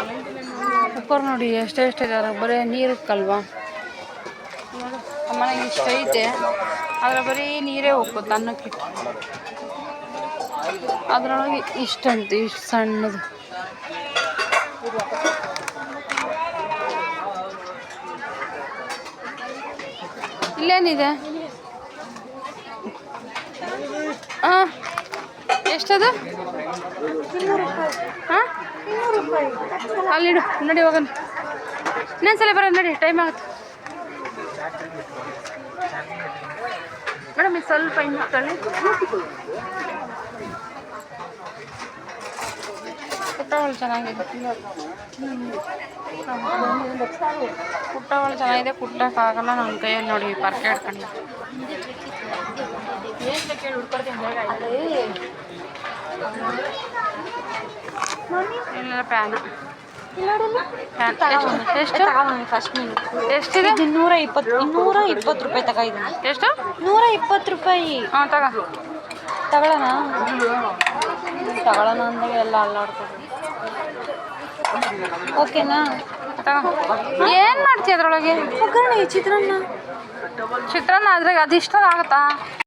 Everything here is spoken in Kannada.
ಹಾಕೋರು ನೋಡಿ, ಎಷ್ಟೇ ಇದಾರೆ, ಬರೀ ನೀರಕ್ಕಲ್ವಾ ಮನೆಗೆ ಇಷ್ಟ ಐತೆ. ಆದರೆ ಬರೀ ನೀರೇ ಹೋಗ್ಬೋದು ಅನ್ನಕ್ಕೆ. ಅದ್ರೊಳಗೆ ಇಷ್ಟಂತೆ ಇಷ್ಟು ಸಣ್ಣದು. ಇಲ್ಲೇನಿದೆ? ಹಾಂ ಎಷ್ಟದು? ಹಾಂ? ಅಲ್ಲಿಡು ನಡಿ ಹೋಗೋಣ. ಇನ್ನೊಂದ್ಸಲ ಬರೋದು ನಡಿ ಟೈಮ್ ಆಗುತ್ತೆ. ಮೇಡಮ್ ಇದು ಸ್ವಲ್ಪ ಇನ್ನು ತಳ್ಳಿ. ಪುಟ್ಟವಳು ಚೆನ್ನಾಗಿದೆ. ಪುಟ್ಟವಳು ಚೆನ್ನಾಗಿದೆ ಕುಟ್ಟಕ್ಕಾಗಲ್ಲ ನನ್ನ ಕೈಯಲ್ಲಿ ನೋಡಿ ಪರ್ಕೆ ಹಿಡ್ಕೊಂಡು. ಇಲ್ಲ ಪ್ಯಾನ. ಎಷ್ಟು? ಫಸ್ಟ್ ಎಷ್ಟಿದೆ? ಇದು ನೂರ ಇಪ್ಪತ್ತು ಇನ್ನೂರ ಇಪ್ಪತ್ತು ರೂಪಾಯಿ ಎಷ್ಟು? ನೂರ ಇಪ್ಪತ್ತು ರೂಪಾಯಿ. ಹಾಂ ತಗೋ. ತಗೊಳ್ಳೋಣ. ತಗೊಳ್ಳೋಣ ಅಂದಾಗ ಎಲ್ಲ ಅಲ್ಲಾಡ್ತದೆ. ಓಕೆನಾ? ಏನು ಮಾಡ್ತೀಯ ಅದ್ರೊಳಗೆ? ಒಗ್ಗರಣೆ ಚಿತ್ರಾನ್ನ. ಚಿತ್ರಾನ್ನ ಅದ್ರಾಗ ಅದು ಇಷ್ಟ ಆಗುತ್ತಾ?